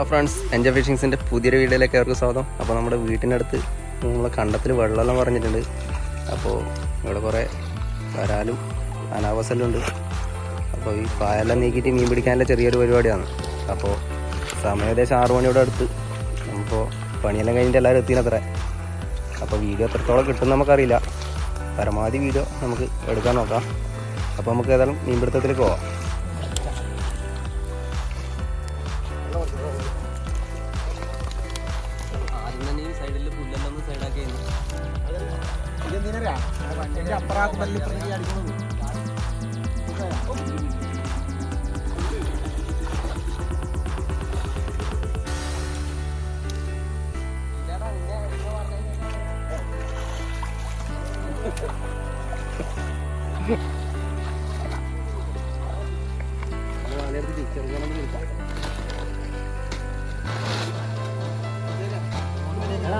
Hello friends എന്റെ ഫിഷിങ്സിന്റെ പുതിയൊരു വീഡിയോയിലേക്ക് അവർക്ക് സ്വാഗതം. അപ്പോൾ നമ്മുടെ വീട്ടിനടുത്ത് നമ്മളെ കണ്ടത്തിൽ വെള്ളമെല്ലാം പറഞ്ഞിട്ടുണ്ട്. അപ്പോൾ ഇവിടെ കുറേ വരാലും അനാവസെല്ലാം ഉണ്ട്. അപ്പോൾ ഈ പായെല്ലാം നീക്കിയിട്ട് മീൻ പിടിക്കാനുള്ള ചെറിയൊരു പരിപാടിയാണ്. അപ്പോൾ സമയം ഏകദേശം ആറു മണിയോടെ അടുത്ത്. അപ്പോൾ പണിയെല്ലാം കഴിഞ്ഞിട്ട് എല്ലാവരും എത്തിനത്ര അപ്പോൾ വീഡിയോ എത്രത്തോളം കിട്ടും നമുക്കറിയില്ല. പരമാവധി വീഡിയോ നമുക്ക് എടുക്കാൻ നോക്കാം. അപ്പോൾ നമുക്ക് ഏതായാലും മീൻപിടുത്തത്തിലേക്ക് പോവാം. സൈഡിൽ പുല്ലെല്ലാം ഒന്ന് സൈഡാക്കി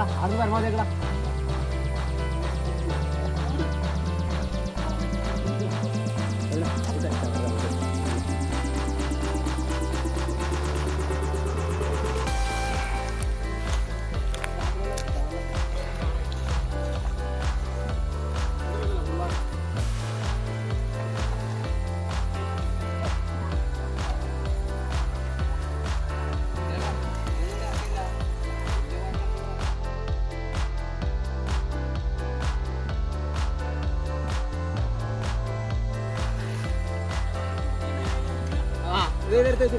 ಹಾಡುಗಾರ ಮಾಡೆಗಳ അത് പരമാവധി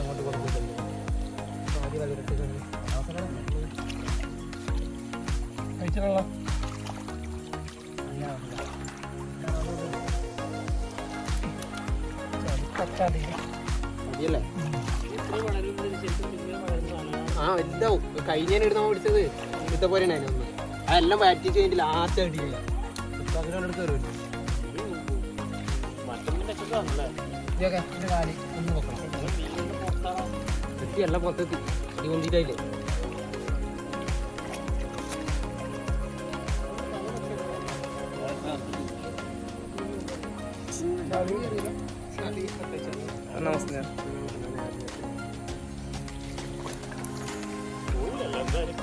അങ്ങോട്ട് കൊടുക്കുന്നില്ല ആദ്യം അതിരട്ടി കഴിച്ചിട്ടുള്ള മതിയല്ലേ ആ വലുതാവും എടുത്ത് നമ്മൾ പിടിച്ചത് ഇവിടുത്തെ പോലെ ഒന്ന് അതെല്ലാം വാറ്റി കഴിഞ്ഞിട്ട് ലാസ്റ്റ് അടിയില്ല കാലി ഒന്ന് നോക്കണം എല്ലാം മൊത്തത്തിൽ ഇടി കൊണ്ടിട്ടായില്ലേ അതല്ലേ